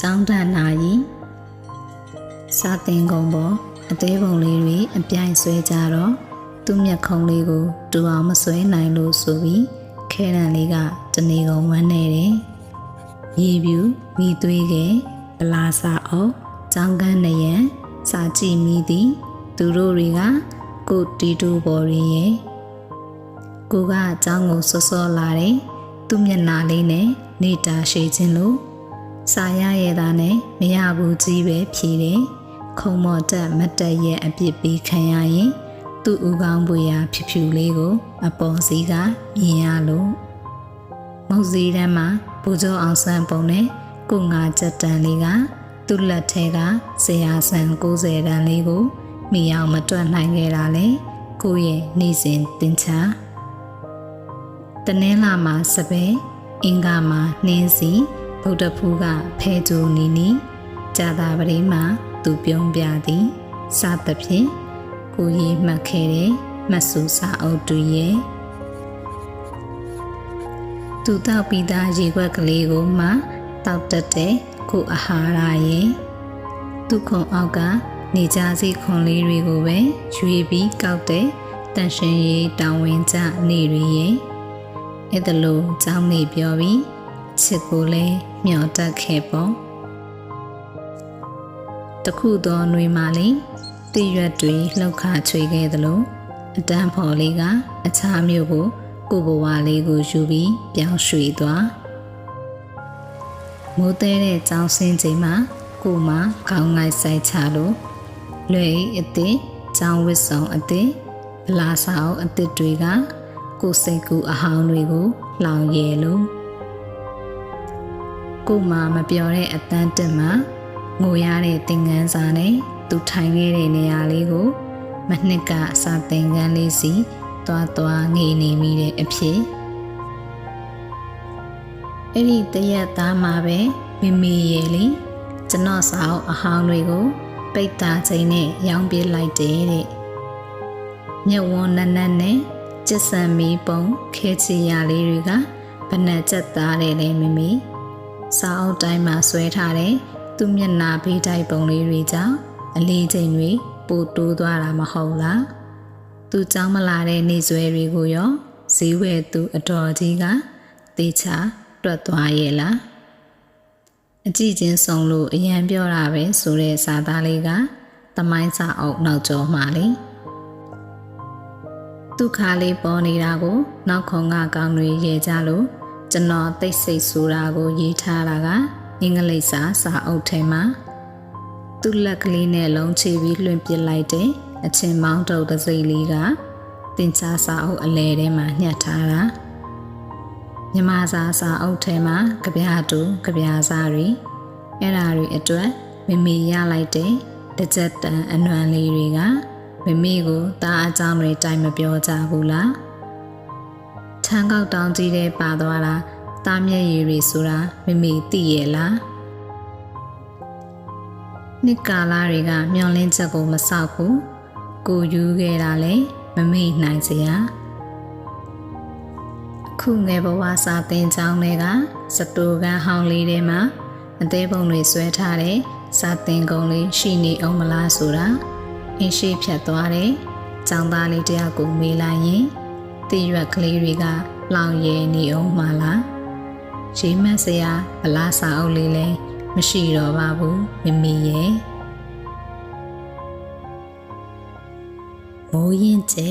ចောင်းတန်နာရီစာတင်ကုန်ပေါ်အသေးပုံလေးတွေအပြိုင်ဆွဲကြတော့သူ့မျက်ခုံးလေးကိုတူအောင်မဆွဲနိုင်လို့ဆိုပြီးခဲတံလေးကတနေကုန်ဝမ်းနေတယ်။ရေပြူမိသွေးကဗလာစာအုပ်ចောင်းကန်းနယံစာကြည့်မိသည်သူတို့တွေကကိုတီတူပေါ်ရင်းရဲ့ကိုကအကြောင်းကိုစောစောလာတယ်သူမျက်နာလေးနဲ့နေတာရှိခြင်းလို့ စာရရဲ့သားနဲ့မရဘူးကြီးပဲဖြေတယ်ခုံမော်တက်မတက်ရဲ့အပြစ်ပေးခံရရင်သူ့ဥကောင်းပွေရာဖြူဖြူလေးကို အပေါ်စီးကမြင်ရလို့မုတ်စည်းတန်းမှာပူဇော်အောင်ဆန်းပုံနဲ့ကိုငါချက်တန်လေးကသူ့လက်ထဲကဇေယျဆန်90တန်လေးကိုမိအောင်မတွက်နိုင်ခဲ့တာလေကိုယ့်ရဲ့နေစဉ်တင်ချာတနင်္လာမှာစပယ်အင်္ဂါမှာနှင်းစီ ဗုဒ္ဓဖူးကဖဲဂျူနီနီကြာတာပရိမှာသူပြုံးပြသည်စသဖြင့်ကိုရေးမှတ်ခဲ့တဲ့မဆူစာအုပ်တူရဲ့သူတောက်ပြီးသားရေခွက်ကလေးကိုမှတောက်တက်တဲ့ကိုအာဟာရရဲ့သူခုံအောက်ကနေကြစီခွန်လေးတွေကိုပဲရွေပြီးကောက်တဲ့တန်ရှင်ရေးတောင်းဝင်ကြနေတွေရဲ့အဲ့ဒါလို့ကြောင်းနေပြောပြီး ချစ်ကိုလည်းမျောတက်ခဲ့ပေါ့တခုသောနှွေမှလေးတည့်ရွက်တွေလှုပ်ခါချွေခဲ့သလိုအတန်းဖော်လေးကအခြားမျိုးကို ကိုဘဝလေးကိုယူပြီးပြောင်းရွှေ့သွားမိုးသေးတဲ့ကြောင်းစင်းချိန်မှာကိုမခေါင်းငိုက်ဆိုင်ချလို့လွယ်အစ်စ်ကြောင်းဝစ်ဆောင်အစ်စ်ဗလာဆောင်အစ်စ်တွေကကိုစိတ်ကူအဟောင်းတွေကိုလောင်ရဲလို့ ကိုမမပြောတဲ့အတန်းတက်မှာငိုရတဲ့သင်ငန်းစာနဲ့သူထိုင်ခဲ့တဲ့နေရာလေးကို မနှစ်ကစာသင်ခန်းလေးစီသွားသွားငေးနေမိတဲ့အဖြစ်အဲ့ဒီတရက်သားမှာပဲမမေရဲ့လေကျွန်တော်စာအုပ်အဟောင်းတွေကို ပိတ်တာချိန်နဲ့ရောင်းပြလိုက်တယ်တဲ့မြက်ဝန်းနက်နက်နဲ့ကျက်ဆန်မီပုံခဲချီရလေးတွေကဘဏ္ဍချက်သားတယ်လေမမေ စာအုပ်တိုင်းမှာဆွဲထားတဲ့သူ့မျက်နှာဘေးတိုက်ပုံလေးတွေကြောင့်အလေးချိန်တွေပိုတိုးသွားတာမဟုတ်လားသူចောင်းမလာတဲ့နေဆွဲတွေကိုရောဈေးဝယ်သူအတော်ကြီးကတေချာတွက်သွားရဲ့လားအကြည့်ချင်းဆုံးလို့အရန်ပြောတာပဲဆိုတဲ့စာသားလေးကသမိုင်းစာအုပ်နောက်ကျော်မှလေဒုက္ခလေးပေါ်နေတာကို နောက်ခုံကကောင်းတွေရေကြလို့ ကျွန်တော်သိစိတ်ဆိုတာကိုရေးထားတာကအင်္ဂလိပ်စာစာအုပ်ထဲမှာသူ့လက်ကလေးနဲ့လုံးချပြီးလွှင့်ပစ်လိုက်တဲ့အချင်းမောင်းတုပ်တစ်စိတ်လေးကတင်ချာစာအုပ်အလဲထဲမှာညှက်ထားတာမြမစာစာအုပ်ထဲမှာကြပြတူကြပြစားတွေအဲ့ဓာတွေအတွက်မမေရလိုက်တဲ့တကြက်တန်အနွမ်းလေးတွေကမမေကိုတားအကြောင်းတွေတိုင်မပြောကြဘူးလား ထန်းကောက်တောင်းကြီးတဲ့ပါသွားတာတားမျက်ရည်တွေဆိုတာမမေသိရဲ့လားနှစ်ကာလတွေကမျောလင်းချက်ကိုမဆောက်ဘူးကိုယူခဲ့တာလေမမေ့နိုင်စရာခုငယ်ဘဝစာသင်ကျောင်းတွေကစတိုကန်ဟောင်းလေးထဲမှာအသေးပုံတွေဆွဲထားတဲ့စာသင်ကုန်းလေးရှိနေအောင်မလားဆိုတာအင်းရှိဖြတ်သွားတဲ့ကျောင်းသားလေးတယောက်ကိုမေးလိုက်ရင် တည်ရွက်ကလေးတွေကလောင်ရဲနေအောင်မလားရေမက်စရာဗလားစာအုပ်လေးလည်းမရှိတော့ပါဘူးမမီရဲ့မိုးရင်ကျဲ